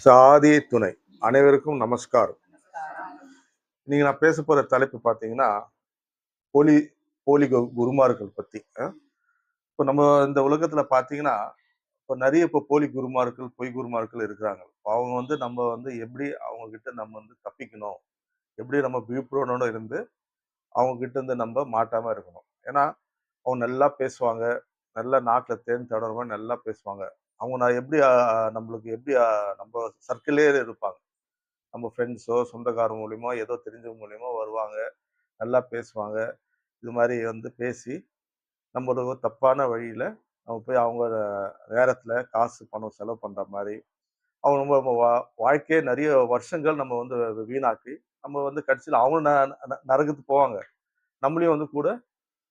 சாதி துணை. அனைவருக்கும் நமஸ்காரம். நீங்க நான் பேச போற தலைப்பு பார்த்தீங்கன்னா போலி போலி கு- குருமார்கள் பத்தி. இப்போ நம்ம இந்த உலகத்துல பார்த்தீங்கன்னா இப்போ நிறைய இப்போ போலி குருமார்கள் பொய் குருமார்கள் இருக்கிறாங்க. அவங்க வந்து நம்ம வந்து எப்படி அவங்க கிட்ட நம்ம வந்து தப்பிக்கணும்? எப்படி நம்ம விழிப்புணர்வோட இருந்து அவங்க கிட்ட இருந்து நம்ம மாட்டாம இருக்கணும்? ஏன்னா அவங்க நல்லா பேசுவாங்க. நல்லா நாக்கில் தேன் தடவை நல்லா பேசுவாங்க. அவங்க நான் எப்படி நம்மளுக்கு எப்படி நம்ம சர்க்கிளே இருப்பாங்க. நம்ம ஃப்ரெண்ட்ஸோ சொந்தக்கார மூலியமோ ஏதோ தெரிஞ்சவங்க மூலியமோ வருவாங்க நல்லா பேசுவாங்க. இது மாதிரி வந்து பேசி நம்மளுக்கு தப்பான வழியில் நம்ம போய் அவங்க நேரத்தில் காசு பணம் செலவு பண்ணுற மாதிரி அவங்க நம்ம நம்ம வா- வாழ்க்கையே நிறைய வருஷங்கள் நம்ம வந்து வீணாக்கி நம்ம வந்து கடைசியில் அவங்களும் ந- ந- நரகத்துக்கு போவாங்க. நம்மளையும் வந்து கூட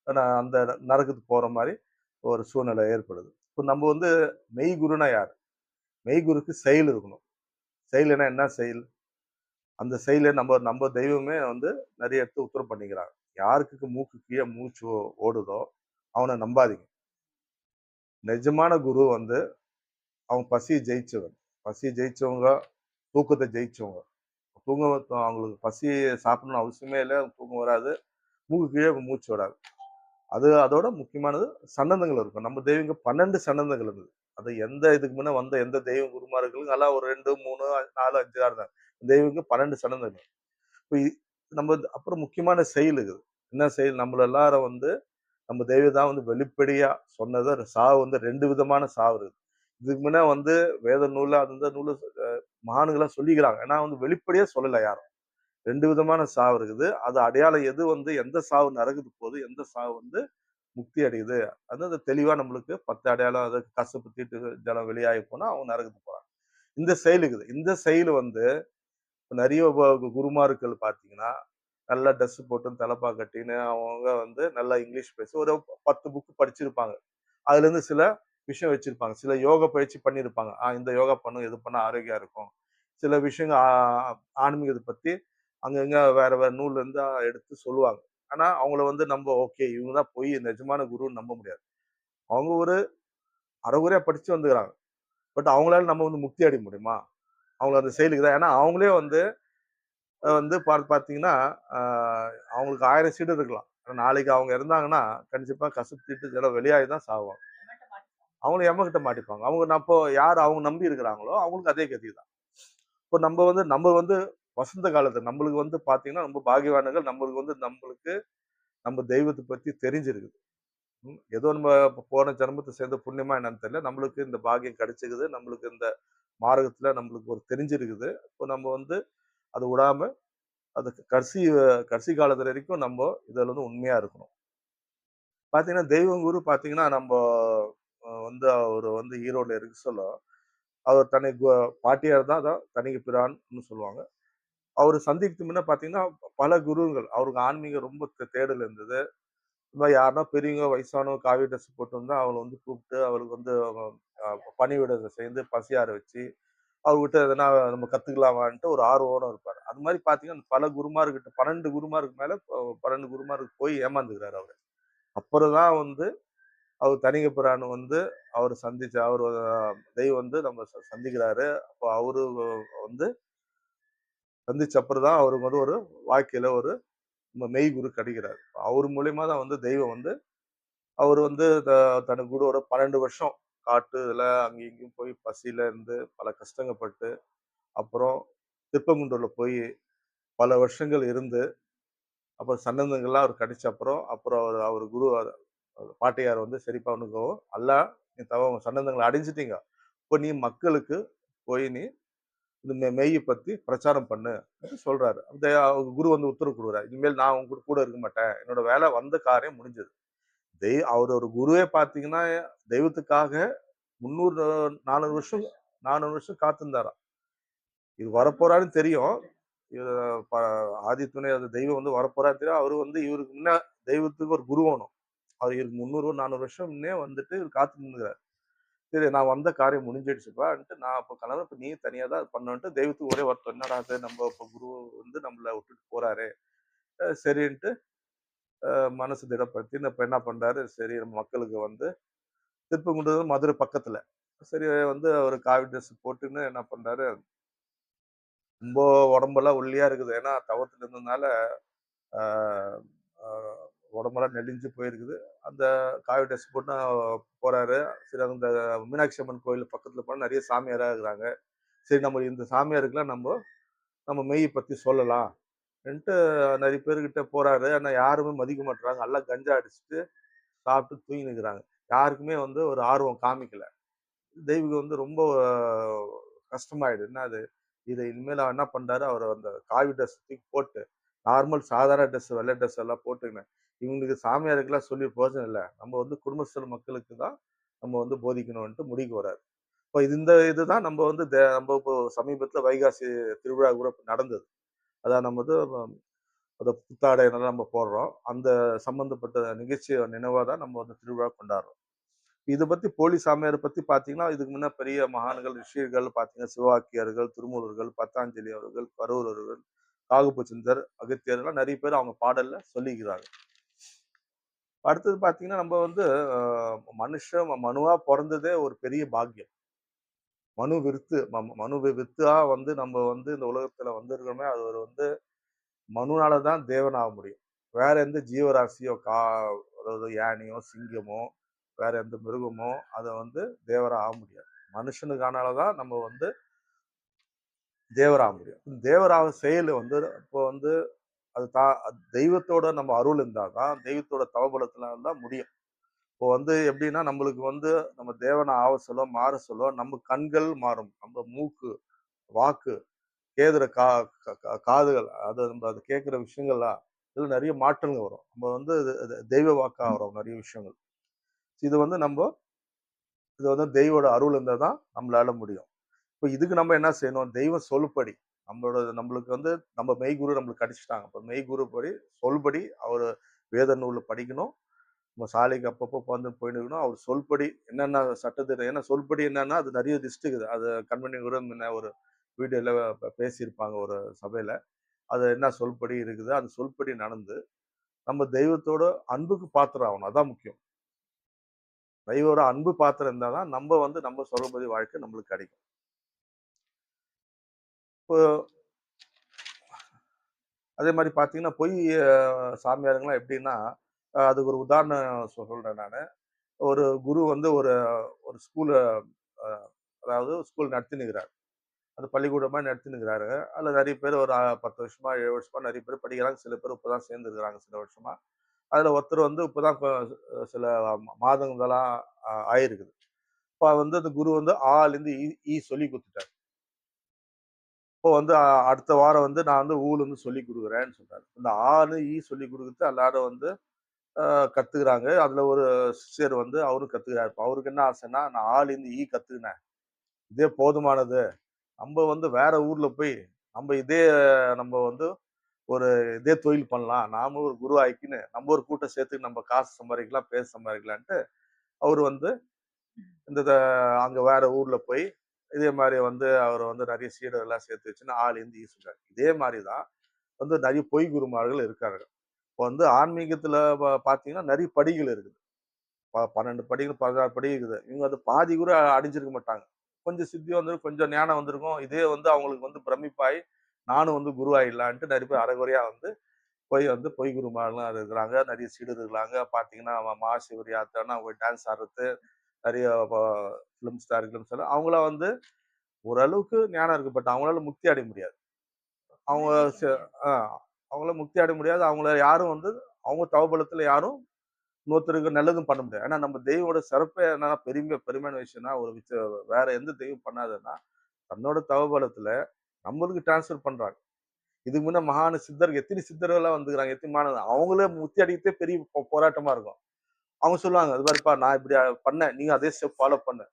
அந்த நரகத்துக்கு போகிற மாதிரி ஒரு சூழ்நிலை ஏற்படுது. இப்போ நம்ம வந்து மெய்குருனா யார்? மெய்குருக்கு செயல் இருக்கணும். செயல்னா என்ன செயல்? அந்த செயலை நம்ம நம்ம தெய்வமே வந்து நிறைய இடத்து உத்தரவு பண்ணிக்கிறாங்க. யாருக்கு மூக்கு கீழே மூச்சு ஓடுதோ அவனை நம்பாதீங்க. நிஜமான குரு வந்து அவங்க பசியை ஜெயிச்சவன் பசியை ஜெயிச்சவங்க தூக்கத்தை ஜெயிச்சவங்க. தூங்க அவங்களுக்கு பசியை சாப்பிடணும்னு அவசியமே இல்லை. தூக்கம் வராது. மூக்கு கீழே மூச்சு வராது. அது அதோட முக்கியமானது சன்னதங்கள் இருக்கும். நம்ம தெய்வங்க பன்னெண்டு சன்னதங்கள் இருந்தது. அது எந்த இதுக்கு முன்னே வந்த எந்த தெய்வம் குருமார்களுக்கும் நல்லா ஒரு ரெண்டு மூணு நாலு அஞ்சு ஆறு தான். தெய்வங்க பன்னெண்டு சன்னந்தங்கள் இப்போ நம்ம அப்புறம் முக்கியமான செயல் இருக்குது என்ன செயல்? நம்மள எல்லாரும் வந்து நம்ம தெய்வம் தான் வந்து வெளிப்படையா சொன்னது சாவு வந்து ரெண்டு விதமான சாவு இருக்குது. இதுக்கு முன்னே வந்து வேத நூல்ல அந்த நூலில் மகானுங்களா சொல்லிக்கிறாங்க. ஏன்னா வந்து வெளிப்படையாக சொல்லலை யாரும். ரெண்டு விதமான சாவு இருக்குது. அது அடையாளம் எது வந்து எந்த சாவு நரகுது போகுது எந்த சாவு வந்து முக்தி அடையுது அது அந்த தெளிவா நம்மளுக்கு பத்து அடையாளம் அது கசப்பு தீட்டு ஜலம் வெளியாகி போனா அவங்க நரகுது போறாங்க. இந்த செயல் இருக்குது. இந்த செயல் வந்து நிறைய குருமார்கள் பார்த்தீங்கன்னா நல்லா ட்ரெஸ் போட்டு தலைப்பா கட்டின்னு அவங்க வந்து நல்லா இங்கிலீஷ் பேசி ஒரு பத்து புக்கு படிச்சிருப்பாங்க. அதுல இருந்து சில விஷயம் வச்சிருப்பாங்க. சில யோகா பயிற்சி பண்ணியிருப்பாங்க ஆஹ் இந்த யோகா பண்ணும் இது பண்ண ஆரோக்கியம் இருக்கும். சில விஷயங்கள் ஆன்மீகத்தை பத்தி அங்கங்க வேற வேற நூல் இருந்து எடுத்து சொல்லுவாங்க. ஆனா அவங்கள வந்து நம்ம ஓகே இவங்க தான் போய் நிஜமான குருன்னு நம்ப முடியாது. அவங்க ஒரு அறகுறையா படிச்சு வந்துக்கிறாங்க. பட் அவங்களால நம்ம வந்து முக்தி அடைய முடியுமா? அவங்க அந்த செயலுக்கு தான். ஏன்னா அவங்களே வந்து வந்து பார்த்து பார்த்தீங்கன்னா அவங்களுக்கு ஆயிரம் சீடு இருக்கலாம். நாளைக்கு அவங்க இருந்தாங்கன்னா கண்டிப்பாக கசுத்திட்டு இதெல்லாம் வெளியாகி தான் சாவாங்க. அவங்கள எம்மகிட்ட மாட்டிப்பாங்க. அவங்க நான் இப்போ யார் அவங்க நம்பி இருக்கிறாங்களோ அவங்களுக்கு அதே கதி தான் இப்போ நம்ம வந்து நம்ம வந்து வசந்த காலத்து நம்மளுக்கு வந்து பார்த்தீங்கன்னா ரொம்ப பாகியவானங்கள் நம்மளுக்கு வந்து நம்மளுக்கு நம்ம தெய்வத்தை பற்றி தெரிஞ்சிருக்குது. ஏதோ நம்ம போன ஜன்மத்தை சேர்ந்த புண்ணியமா என்னன்னு தெரியல. நம்மளுக்கு இந்த பாக்கியம் கிடைச்சிக்குது. நம்மளுக்கு இந்த மார்க்கத்தில் நம்மளுக்கு ஒரு தெரிஞ்சிருக்குது. இப்போ நம்ம வந்து அது விடாம அது கடைசி கடைசி காலத்து வரைக்கும் நம்ம இதில் வந்து உண்மையா இருக்கணும். பார்த்தீங்கன்னா தெய்வம் குரு பாத்தீங்கன்னா நம்ம வந்து அவர் வந்து ஈரோட்ல இருக்கு சொல்ல அவர் தன்னை கு- பாட்டியார் தான் அதான் தனிக்கு பிரான்னு சொல்லுவாங்க. அவர் சந்திக்கு முன்ன பார்த்தீங்கன்னா பல குருங்கள் அவருக்கு ஆன்மீகம் ரொம்ப தேடல் இருந்தது. இந்த மாதிரி யாருன்னா பெரியவங்க வயசானவங்க காவி ட்ரெஸ் போட்டு வந்தால் அவளை வந்து கூப்பிட்டு அவளுக்கு வந்து அஹ், சேர்ந்து பசியார வச்சு அவர்கிட்ட எதனா நம்ம கத்துக்கலாமான்ட்டு ஒரு ஆர்வம் இருப்பார். அது மாதிரி பார்த்தீங்கன்னா பல குருமார்கிட்ட பன்னெண்டு குருமாருக்கு மேல பன்னெண்டு குருமாருக்கு போய் ஏமாந்துக்கிறாரு அவர். அப்புறம் தான் வந்து அவர் தனிக பிரான் வந்து அவர் சந்திச்சு அவர் தெய்வம் வந்து நம்ம ச- சந்திக்கிறாரு. அப்போ அவரு வந்து சந்திச்ச அப்புறம் தான் அவருக்கு வந்து ஒரு வாழ்க்கையில ஒரு மெய் குரு கிடைக்கிறார் அவர் மூலியமா தான் வந்து தெய்வம் வந்து அவர் வந்து த- தனக்கு கூட ஒரு பன்னெண்டு வருஷம் காட்டு இதில் அங்கேயும் இங்கேயும் போய் பசியில இருந்து பல கஷ்டங்கப்பட்டு அப்புறம் திருப்பங்குன்றூர்ல போய் பல வருஷங்கள் இருந்து அப்புறம் சன்னந்தங்கள்லாம் அவர் கிடைச்ச அப்புறம் அப்புறம் அவர் அவர் குரு பாட்டையார் வந்து சரிப்பா உனக்கு அல்ல நீ தவ சன்னந்தங்களை அடைஞ்சிட்டீங்க. இப்போ நீ மக்களுக்கு போய் நீ இந்த மெ- மெய்யை பத்தி பிரச்சாரம் பண்ணு அப்படின்னு சொல்றாரு. அந்த அவர் குரு வந்து உத்தரவு கொடுக்குறாரு. இனிமேல் நான் உங்க கூட கூட இருக்க மாட்டேன். என்னோட வேலை வந்த காரியம் முடிஞ்சது. தெய் அவர் ஒரு குருவே பார்த்தீங்கன்னா தெய்வத்துக்காக முந்நூறு நானூறு வருஷம் நானூறு வருஷம் காத்திருந்தாராம். இது வரப்போறான்னு தெரியும். இது ப- ஆதி துணை தெய்வம் வந்து வரப்போறான்னு தெரியும். அவர் வந்து இவருக்கு முன்னே தெய்வத்துக்கு ஒரு குருவணும் அவர் இவருக்கு முந்நூறு நானூறு வருஷம் முன்னே வந்துட்டு இவர் காத்து நின்றுக்கிறார் சரி நான் வந்த காரியம் முடிஞ்சிடுச்சுப்பான்ட்டு நான் இப்போ கலந்து இப்போ நீ தனியாக தான் பண்ணன்ட்டு தெய்வத்துக்கு ஒரே வருத்தம். என்னடா அது நம்ம இப்போ குரு வந்து நம்மளை விட்டுட்டு போறாரு? சரின்ட்டு மனசு திடப்படுத்தி இப்போ என்ன பண்ணுறாரு சரி நம்ம மக்களுக்கு வந்து திருப்பங்குன்றது மதுரை பக்கத்தில். சரி வந்து அவர் காவி ட்ரெஸ் போட்டுன்னு என்ன பண்ணுறாரு ரொம்ப உடம்பெல்லாம் ஒல்லியாக இருக்குது. ஏன்னா தவத்துல இருந்ததுனால உடம்பெல்லாம் நெளிஞ்சு போயிருக்குது. அந்த காவி ட்ரெஸ் போட்டு போகிறாரு சரி அந்த மீனாட்சி அம்மன் கோயில் பக்கத்தில் போனால் நிறைய சாமியாராக இருக்கிறாங்க. சரி நம்ம இந்த சாமியாருக்கெலாம் நம்ம நம்ம மெய் பற்றி சொல்லலாம். நிறைய பேர்கிட்ட போகிறாரு ஆனால் யாருமே மதிக்க மாட்டுறாங்க எல்லாம் கஞ்சா அடிச்சுட்டு சாப்பிட்டு தூங்கி நிற்கிறாங்க யாருக்குமே வந்து ஒரு ஆர்வம் காமிக்கலை. தெய்வம் வந்து ரொம்ப கஷ்டமாயிடு என்ன அது? இதை இனிமேல் என்ன பண்ணுறாரு அவர் அந்த காவி ட்ரெஸ் தூக்கி போட்டு நார்மல் சாதாரண ட்ரெஸ் வெள்ளை ட்ரெஸ் எல்லாம் போட்டுக்கினேன் இவங்களுக்கு சாமியாருக்கெல்லாம் சொல்லி பிரயோஜனம் இல்லை. நம்ம வந்து குடும்பஸ்தல் மக்களுக்கு தான் நம்ம வந்து போதிக்கணும்ன்ட்டு முடிக்க வராரு. இப்போ இந்த இதுதான் நம்ம வந்து நம்ம இப்போ சமீபத்தில் வைகாசி திருவிழா கூட நடந்தது. அதான் நம்ம வந்து அந்த புத்தாடை நம்ம போடுறோம். அந்த சம்மந்தப்பட்ட நிகழ்ச்சி நினைவாக தான் நம்ம வந்து திருவிழா கொண்டாடுறோம். இதை பற்றி போலி சாமியாரை பற்றி பார்த்தீங்கன்னா இதுக்கு முன்னே பெரிய மகான்கள் ரிஷிகள் பார்த்தீங்கன்னா சிவாக்கியர்கள் திருமூலர்கள் பத்தாஞ்சலி அவர்கள் கரூரர்கள் காகுபுச்சந்தர் அகத்தியர் எல்லாம் நிறைய பேர் அவங்க பாடல்ல சொல்லிக்கிறாங்க. அடுத்தது பாத்தீங்கன்னா நம்ம வந்து மனுஷன் மனுவா பிறந்ததே ஒரு பெரிய பாக்கியம். மனு விருத்து மனு விருத்தா வந்து நம்ம வந்து இந்த உலகத்துல வந்திருக்கோமே அது ஒரு வந்து மனுனால தான் தேவன் ஆக முடியும். வேற எந்த ஜீவராசியோ கா அதாவது யானையோ சிங்கமோ வேற எந்த மிருகமோ அதை வந்து தேவரா ஆக முடியாது. மனுஷனுக்கானால தான் நம்ம வந்து தேவராக முடியும் தேவராக செயல் வந்து இப்போ வந்து அது தா தெய்வத்தோட நம்ம அருள் இருந்தால் தான் தெய்வத்தோட தவபலத்துல தான் முடியும். இப்போ வந்து எப்படின்னா நம்மளுக்கு வந்து நம்ம தேவனை ஆவ சொல்ல மாற சொல்ல நம்ம கண்கள் மாறும். நம்ம மூக்கு வாக்கு கேதுற கா காதுகள் அது நம்ம அது கேட்குற விஷயங்கள்லாம் இதுல நிறைய மாற்றங்கள் வரும். நம்ம வந்து தெய்வ வாக்கா வரும் நிறைய விஷயங்கள். இது வந்து நம்ம இது வந்து தெய்வோட அருள் இருந்தால் தான் நம்மளால முடியும். இப்போ இதுக்கு நம்ம என்ன செய்யணும்? தெய்வம் சொல்படி. நம்மளோட நம்மளுக்கு வந்து நம்ம மெய்குரு நம்மளுக்கு கிடைச்சிட்டாங்க இப்போ மெய்குரு படி சொல்படி அவர் வேத நூலில் படிக்கணும். நம்ம சாலைக்கு அப்பப்போ வந்து போயிட்டு இருக்கணும். அவர் சொல்படி என்னென்ன சட்டத்திட்டம் ஏன்னா சொல்படி என்னன்னா அது நிறைய லிஸ்ட் இருக்குது அது கண்மணி கூட முன்ன ஒரு வீடியோல பேசியிருப்பாங்க ஒரு சபையில. அது என்ன சொல்படி இருக்குது? அந்த சொல்படி நடந்து நம்ம தெய்வத்தோட அன்புக்கு பாத்திரம் ஆகணும். அதான் முக்கியம். தெய்வோட அன்பு பாத்திரம் இருந்தால் தான் நம்ம வந்து நம்ம சொல்படி வாழ்க்கை நம்மளுக்கு கிடைக்கும். இப்போ அதே மாதிரி பார்த்தீங்கன்னா பொய் சாமியாருங்கெல்லாம் சாமியாருங்களாம் எப்படின்னா அதுக்கு ஒரு உதாரணம் சொ- நான். ஒரு குரு வந்து ஒரு ஒரு ஸ்கூலை அதாவது ஸ்கூல் நடத்தினுக்கிறார் அது பள்ளிக்கூடமாக நடத்தினுக்கிறாரு அதில் நிறைய பேர் ஒரு பத்து வருஷமா ஏழு வருஷமா நிறைய பேர் படிக்கிறாங்க. சில பேர் இப்போ தான் சேர்ந்துருக்கிறாங்க சில வருஷமா. அதில் ஒருத்தர் வந்து இப்போ தான் சில மா- மாதங்கள்லாம் ஆயிருக்குது. இப்போ வந்து அந்த குரு வந்து ஆலேருந்து ஈ சொல்லி கொடுத்துட்டார். இப்போ வந்து அடுத்த வாரம் வந்து நான் வந்து ஊர்ல வந்து சொல்லி கொடுக்குறேன்னு சொன்னார் இந்த ஆளு ஈ சொல்லி கொடுக்குறது எல்லாரும் வந்து கற்றுக்குறாங்க அதில் ஒரு சிஸ்டர் வந்து அவரும் கத்துக்கிறாரு. இப்போ அவருக்கு என்ன ஆசைன்னா நான் ஆள் இருந்து ஈ கற்றுக்கினேன் இதே போதுமானது. நம்ம வந்து வேற ஊரில் போய் நம்ம இதே நம்ம வந்து ஒரு இதே தொழில் பண்ணலாம். நாம ஒரு குரு ஆக்கின்னு நம்ம ஒரு கூட்டம் சேர்த்து நம்ம காசு சம்பாதிக்கலாம் பேச சம்பாதிக்கலான்ட்டு அவர் வந்து இந்த அங்கே வேற ஊரில் போய் இதே மாதிரி வந்து அவர் வந்து நிறைய சீடர் எல்லாம் சேர்த்து வச்சுன்னு ஆள் இருந்து ஈஸ்வரன் இதே மாதிரி தான் வந்து நிறைய பொய் குருமார்கள் இருக்காங்க. இப்போ வந்து ஆன்மீகத்தில் பார்த்தீங்கன்னா நிறைய படிகள் இருக்குது. ப- பன்னெண்டு படிகள் பதினாறு படி இருக்குது. இவங்க அது பாதி கூட அடிஞ்சிருக்க மாட்டாங்க. கொஞ்சம் சித்தி வந்துருக்கும் கொஞ்சம் ஞானம் வந்திருக்கும். இதே வந்து அவங்களுக்கு வந்து பிரமிப்பாய் நானும் வந்து குருவாயிடலான்ட்டு நிறைய பேர் அரைகுறையா வந்து போய் வந்து பொய் குருமாரெலாம் இருக்கிறாங்க. நிறைய சீடர் இருக்கிறாங்க. பார்த்தீங்கன்னா அவன் மகாசிவரி யாத்திரைன்னா அவங்க டான்ஸ் ஆடுறது நிறைய ஃபிலிம் ஸ்டார் ஃபிலிம் ஸ்டார் அவங்களாம் வந்து ஓரளவுக்கு ஞானம் இருக்கு. பட் அவங்களால முக்தி அடைய முடியாது. அவங்க ச- ஆ, அவங்கள முக்தி அடைய முடியாது. அவங்கள யாரும் வந்து அவங்க தவபலத்துல யாரும் இன்னொருத்தருக்கு நல்லதும் பண்ண முடியாது. ஏன்னா நம்ம தெய்வோட சிறப்பே என்னன்னா பெருமை பெருமையான விஷயம்னா ஒரு விஷய வேற எந்த தெய்வம் பண்ணாதுன்னா தன்னோட தவபலத்துல நம்மளுக்கு டிரான்ஸ்ஃபர் பண்றாங்க. இதுக்கு முன்ன மகான சித்தர்கள் எத்தனை சித்தர்கள்லாம் வந்துக்கிறாங்க எத்தனை மாணவ அவங்களே முத்தி அடிக்கிறதே பெரிய போ- போராட்டமா இருக்கும். அவங்க சொல்லுவாங்க அது மாதிரிப்பா நான் இப்படி பண்ணேன். நீங்க அதே ஸ்டெப் ஃபாலோ பண்ணு.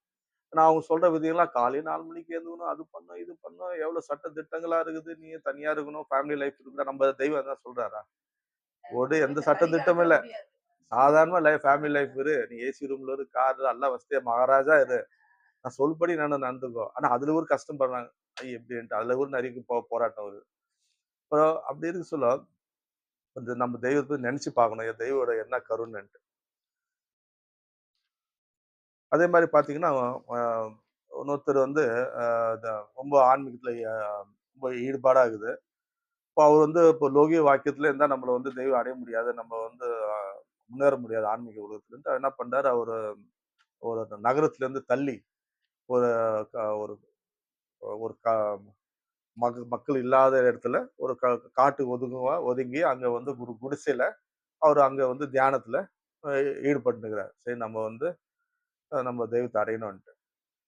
நான் அவங்க சொல்ற விதிகள்லாம் காலையில் நாலு மணிக்கு எழுந்துக்கணும் அது பண்ணும் இது பண்ணும் எவ்வளவு சட்ட திட்டங்களா இருக்குது? நீ தனியா இருக்கணும் ஃபேமிலி லைஃப் இருக்குதா? நம்ம தெய்வம் தான் சொல்றாரா? ஒரு எந்த சட்ட திட்டமும் இல்ல. சாதாரண லைஃப் ஃபேமிலி லைஃப் இரு நீ ஏசி ரூம்ல இரு கார் எல்லாம் வசதியா மகாராஜா இரு. நான் சொல்படி நான் நடந்துக்கோ. ஆனா அதுல ஒரு கஷ்டம் படுறாங்க. ஐ எப்படின்ட்டு. அதுல ஒரு நிறைய போ போராட்டம் வருது. அப்புறம் அப்படி இருக்கு சொல்ல இந்த நம்ம தெய்வத்தை நினைச்சு பார்க்கணும். என் தெய்வோட என்ன கருணைன்ட்டு. அதே மாதிரி பார்த்தீங்கன்னா இன்னொருத்தர் வந்து ரொம்ப ஆன்மீகத்தில் ரொம்ப ஈடுபாடாகுது. இப்போ அவர் வந்து இப்போ லோகிய வாக்கியத்தில் இருந்தால் நம்மளை வந்து தெய்வம் அடைய முடியாது. நம்ம வந்து முன்னேற முடியாது ஆன்மீக உலகத்துலேருந்து. அவர் என்ன பண்ணுறாரு அவர் ஒரு நகரத்துலேருந்து தள்ளி ஒரு க- ஒரு ஒரு க- மக மக்கள் இல்லாத இடத்துல ஒரு க- காட்டு ஒதுங்குவா ஒதுங்கி அங்கே வந்து ஒரு குடிசையில் அவர் அங்கே வந்து தியானத்தில் அஹ், ஈடுபட்டுக்கிறார் சரி நம்ம வந்து நம்ம தெய்வத்தை அடையணும்ன்ட்டு.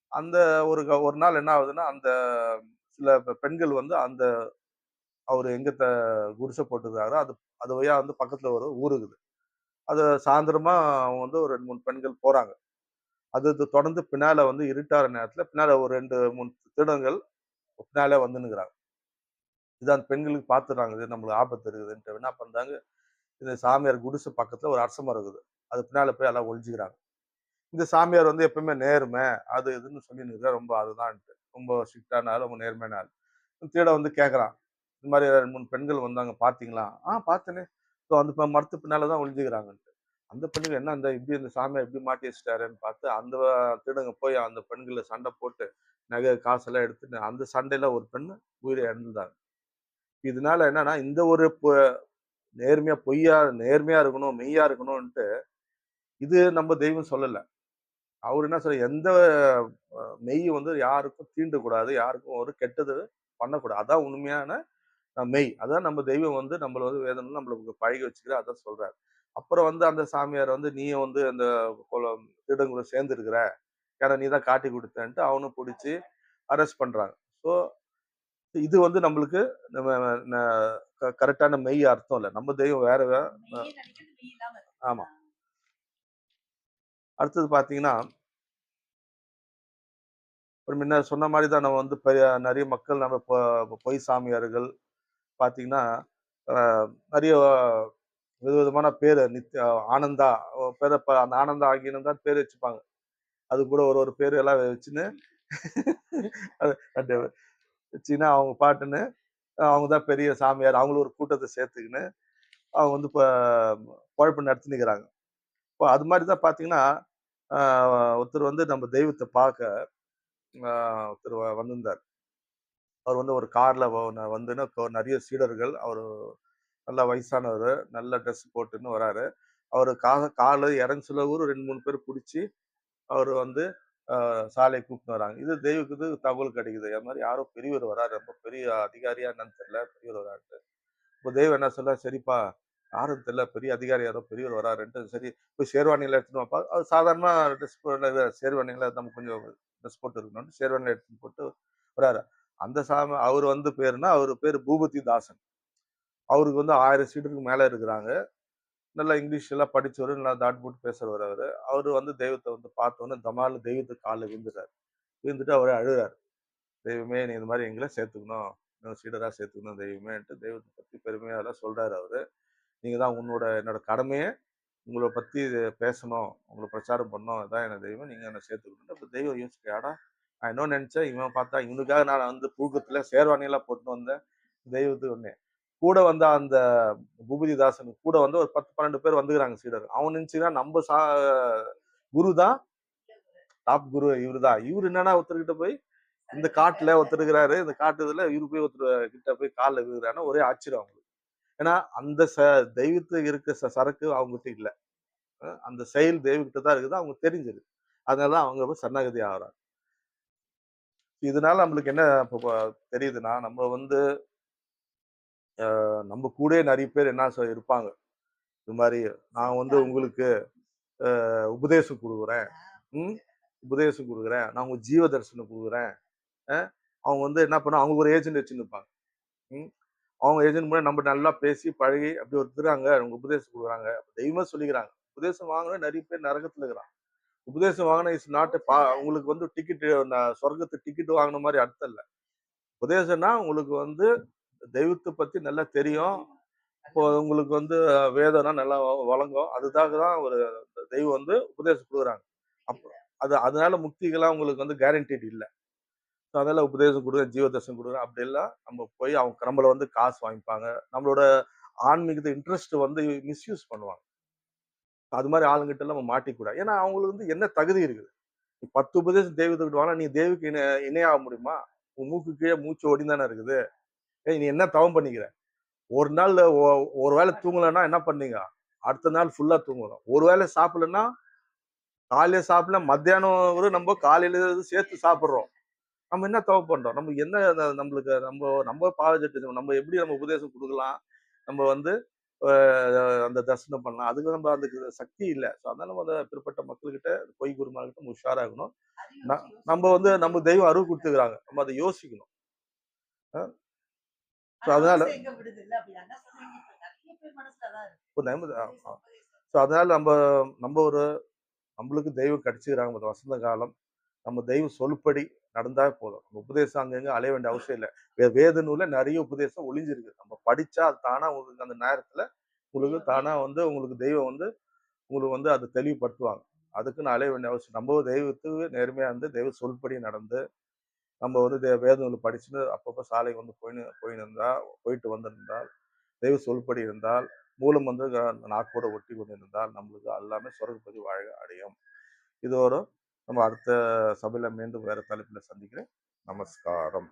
அந்த ஒரு க- ஒரு நாள் என்ன ஆகுதுன்னா அந்த சில பெண்கள் வந்து அந்த அவர் எங்க த குடிசை போட்டுருக்காரோ அது அது வழியா வந்து பக்கத்துல ஒரு ஊருக்குது. அது சாயந்தரமா அவங்க வந்து ஒரு ரெண்டு மூணு பெண்கள் போறாங்க. அது தொடர்ந்து பின்னால வந்து இருட்டார நேரத்துல பின்னால ஒரு ரெண்டு மூணு திருடங்கள் பின்னாலே வந்துனுக்குறாங்க இது அந்த பெண்களுக்கு பார்த்துடுறாங்க இது நம்மளுக்கு ஆபத்து இருக்குதுன்ட்டு. என்ன பண்றாங்க இந்த சாமியார் குடிசை பக்கத்துல ஒரு அரசமரம் இருக்குது. அது பின்னால போய் எல்லாம் ஒழிஞ்சுக்கிறாங்க. இந்த சாமியார் வந்து எப்பவுமே நேர்மை அது இதுன்னு சொல்லி ரொம்ப அதுதான்ட்டு ரொம்ப ஸ்ட்ரிக்டான ஆள் ரொம்ப நேர்மையான ஆள். தேட வந்து கேட்குறான் இந்த மாதிரி ரெண்டு மூணு பெண்கள் வந்தாங்க பார்த்தீங்களா ஆ பார்த்தேனே ஸோ அந்த மரத்து பின்னால தான் ஒழிஞ்சுக்கிறாங்கன்ட்டு அந்த பெண்கள் என்ன அந்த இப்படி இந்த சாமியார் இப்படி மாட்டி வச்சிட்டாருன்னு பார்த்து அந்த திருடங்க போய் அந்த பெண்களை சண்டை போட்டு நகை காசெல்லாம் எடுத்துட்டு அந்த சண்டையில் ஒரு பெண் உயிரை இழந்துட்டாங்க. இதனால என்னன்னா இந்த ஒரு பொ- நேர்மையா பொய்யா நேர்மையா இருக்கணும் மெய்யா இருக்கணும்ன்ட்டு இது நம்ம தெய்வம் சொல்லலை. அவர் என்ன சொல்ற எந்த மெய் வந்து யாருக்கும் தீண்டக்கூடாது யாருக்கும் ஒரு கெட்டது பண்ணக்கூடாது. அதான் உண்மையான மெய். அதான் நம்ம தெய்வம் வந்து நம்மள வந்து வேதனை நம்மளுக்கு பழகி வச்சுக்கிற அதான் சொல்றாரு. அப்புறம் வந்து அந்த சாமியார் வந்து நீ வந்து அந்த திருடங்குள்ள சேர்ந்து இருக்கிற ஏன்னா நீ தான் காட்டி கொடுத்தேன்ட்டு அவனும் பிடிச்சி அரெஸ்ட் பண்றாங்க. ஸோ இது வந்து நம்மளுக்கு நம்ம கரெக்டான மெய் அர்த்தம் இல்லை. நம்ம தெய்வம் வேற. ஆமா. அடுத்தது பார்த்தீங்கன்னா ஒரு முன்ன சொன்ன மாதிரி தான் நம்ம வந்து பெரிய- நிறைய மக்கள் நம்ம பொய் சாமியார்கள் பார்த்தீங்கன்னா நிறைய விதவிதமான பேர் நித்ய ஆனந்தா பேரை அந்த ஆனந்தா ஆகியனம் தான் பேர் வச்சுப்பாங்க. அது கூட ஒரு ஒரு பேர் எல்லாம் வச்சுன்னு அது வச்சுன்னா அவங்க பாட்டுன்னு அவங்க தான் பெரிய சாமியார் அவங்களும் ஒரு கூட்டத்தை சேர்த்துக்கின்னு அவங்க வந்து இப்போ குழப்பம் நடத்தினுக்கிறாங்க இப்போ அது மாதிரி தான் பார்த்தீங்கன்னா ஒருத்தர் வந்து நம்ம தெய்வத்தை பார்க்க ஒருத்தர் வ- வந்திருந்தார். அவர் வந்து ஒரு காரில் வந்துன்னு நிறைய சீடர்கள் அவர் நல்ல வயசானவர் நல்ல ட்ரெஸ் போட்டுன்னு வராரு. அவர் காக கார்ல இறங்கி சொல்ல ஒரு ரெண்டு மூணு பேர் பிடிச்சி அவர் வந்து சாலையை கூப்பிட்டு வராங்க. இது தெய்வத்துக்கு தகவல் கிடைக்குது. அது மாதிரி யாரோ பெரியவர் வராரு. ரொம்ப பெரிய அதிகாரியா என்னன்னு தெரியல. பெரியவர் வராரு. இப்போ தெய்வம் என்ன சொல்ல சரிப்பா யாரும் தெரியல பெரிய அதிகாரி யாரோ பெரியவர் வராருன்ட்டு சரி போய் சேர்வாணியில் எடுத்துன்னு வாப்பா. அது சாதாரணமாக ட்ரெஸ் போட சேர்வாணியில் நம்ம கொஞ்சம் ட்ரெஸ் போட்டு இருக்கணும்னு சேர்வாணியில் எடுத்துன்னு போட்டு வராரு. அந்த சாமி அவர் வந்து பேருனா அவர் பேர் பூபதி தாசன். அவருக்கு வந்து ஆயிரம் சீட்டுக்கு மேலே இருக்கிறாங்க. நல்லா இங்கிலீஷ் எல்லாம் படித்தவர் நல்லா தாட் போட்டு பேசுகிறவர் அவர். அவர் வந்து தெய்வத்தை வந்து பார்த்தோன்னே தமால தெய்வத்தை காலில் விழுந்துட்டார். விழுந்துட்டு அவரே அழுகிறார். தெய்வமே நீ இந்த மாதிரி எங்களை சேர்த்துக்கணும். இன்னும் சீடராக சேர்த்துக்கணும் தெய்வமேன்ட்டு தெய்வத்தை பற்றி பெருமையாக எல்லாம் சொல்றாரு நீங்கள் தான் உன்னோட என்னோட கடமையே உங்களை பற்றி பேசணும் உங்களை பிரச்சாரம் பண்ணணும் அதான் என்ன தெய்வம் நீங்கள் என்ன சேர்த்துக்கணும் அப்போ தெய்வம் யோசிக்காடா நான் இன்னும் நினச்சேன் இவன் பார்த்தா இவனுக்காக நான் வந்து புழுக்கத்தில் சேர்வாணியெல்லாம் போட்டு வந்தேன் தெய்வத்துக்கு ஒண்ணு கூட வந்த அந்த பூபதிதாசன் கூட வந்து ஒரு பத்து பன்னெண்டு பேர் வந்துக்கிறாங்க சீடர். அவன் நினச்சினா நம்ம சா குரு தான் டாப் குரு இவரு தான். இவர் என்னன்னா ஒருத்தர்கிட்ட போய் இந்த காட்டில் ஒருத்தருக்கிறாரு இந்த காட்டு இதில் இவரு போய் ஒருத்தர் கிட்ட போய் காலில் விழுகிறாருன்னா ஒரே ஆச்சரியம் அவங்களுக்கு. ஏன்னா அந்த ச தெய்வத்துக்கு இருக்க ச- சரக்கு அவங்ககிட்ட இல்லை. அந்த செயல் தெய்வகிட்ட தான் இருக்குது. அவங்க தெரிஞ்சது. அதனால தான் அவங்க சரணாகதி ஆகிறாங்க. இதனால நம்மளுக்கு என்ன இப்போ தெரியுதுன்னா நம்ம வந்து நம்ம கூட நிறைய பேர் என்ன இருப்பாங்க. இது மாதிரி நான் வந்து உங்களுக்கு உபதேசம் கொடுக்குறேன். ம்? உபதேசம் கொடுக்குறேன். நான் உங்க ஜீவ தரிசனம் கொடுக்குறேன் அவங்க வந்து என்ன பண்ண அவங்க ஒரு ஏஜென்ட் வச்சுன்னு இருப்பாங்க. ம்? அவங்க ஏஜென்ட் மூலம் நம்ம நல்லா பேசி பழகி அப்படி ஒருத்தருங்க அவங்க உபதேசம் கொடுக்குறாங்க. தெய்வமா சொல்லிக்கிறாங்க. உபதேசம் வாங்கினா நிறைய பேர் நரகத்தில் இருக்கிறாங்க. உபதேசம் வாங்கினா இஸ் நாட் பா உங்களுக்கு வந்து டிக்கெட் சொர்க்கத்து டிக்கெட் வாங்கின மாதிரி அர்த்தம் இல்லை. உபதேசம்னா உங்களுக்கு வந்து தெய்வத்தை பற்றி நல்லா தெரியும். இப்போ உங்களுக்கு வந்து வேதம்னா நல்லா வழங்கும். அதுக்காக தான் ஒரு தெய்வம் வந்து உபதேசம் கொடுக்குறாங்க. அப்போ அது அதனால முக்திகள்லாம் உங்களுக்கு வந்து கேரண்டிட் இல்லை. ஸோ அதெல்லாம் உபதேசம் கொடுக்குறேன் ஜீவதர்சனம் கொடுக்குறேன் அப்படி எல்லாம் நம்ம போய் அவங்க கிரம்பில் வந்து காசு வாங்கிப்பாங்க. நம்மளோட ஆன்மீகத்தை இன்ட்ரெஸ்ட் வந்து மிஸ்யூஸ் பண்ணுவாங்க. அது மாதிரி ஆளுங்கிட்ட நம்ம மாட்டிக்கூடாது. ஏன்னா அவங்களுக்கு வந்து என்ன தகுதி இருக்குது? நீ பத்து உபதேசம் தெய்வத்துக்கிட்ட வாங்க நீ தேவிக்கு இணை இணையாக முடியுமா? உன் மூக்கு கீழே மூச்சு ஓடி தானே இருக்குது. ஏய் நீ என்ன தவம் பண்ணிக்கிற? ஒரு நாள் ஒ- ஒரு வேளை தூங்கலைன்னா என்ன பண்ணீங்க? அடுத்த நாள் ஃபுல்லாக தூங்கணும். ஒரு வேளை சாப்பிடலன்னா காலையில சாப்பிடல மத்தியானம் வரும் நம்ம காலையில சேர்த்து சாப்பிட்றோம். நம்ம என்ன தவம் பண்றோம்? நம்ம என்ன நம்மளுக்கு நம்ம நம்ம பாவஜட்டு நம்ம எப்படி நம்ம உபதேசம் கொடுக்கலாம்? நம்ம வந்து அந்த தரிசனம் பண்ணலாம். அதுக்கு நம்ம அதுக்கு சக்தி இல்லை. ஸோ அதனால நம்ம அந்த பிற்பட்ட மக்கள்கிட்ட பொய் குருமார்கிட்ட நம்ம உஷாராகணும். நம்ம வந்து நம்ம தெய்வம் அருள் கொடுத்துக்கிறாங்க. நம்ம அதை யோசிக்கணும். ஆனா அதனால-. ஸோ அதனால நம்ம நம்ம ஒரு நம்மளுக்கு தெய்வம் கிடைச்சிக்கிறாங்க. வசந்த காலம். நம்ம தெய்வம் சொல்படி நடந்தா போதும். நம்ம உபதேசம் அங்கங்க அலைய வேண்டிய அவசியம் இல்லை. வேத நூல்ல நிறைய உபதேசம் ஒளிஞ்சிருக்கு. நம்ம படிச்சா அது தானா உங்களுக்கு அந்த நேரத்துல உங்களுக்கு தானா வந்து உங்களுக்கு தெய்வம் வந்து உங்களுக்கு வந்து அதை தெளிவுபடுத்துவாங்க. அதுக்குன்னு அலைய வேண்டிய அவசியம் நம்ம தெய்வத்துக்கு நேர்மையா இருந்து தெய்வ சொல்படி நடந்து நம்ம வந்து தே- வேத நூல் படிச்சுட்டு அப்பப்போ சாலை வந்து போயின்னு போயின்னு இருந்தா போயிட்டு வந்திருந்தால் தெய்வ சொல்படி இருந்தால் மூலம் வந்து நாக்கோட ஒட்டி கொண்டு இருந்தால் நம்மளுக்கு எல்லாமே சொர்க்கப்பதி வாழ அடையும். இதோட நம்ம அடுத்த சபையில் மீண்டும் வேற தலைப்புல சந்திக்கிறேன். நமஸ்காரம்.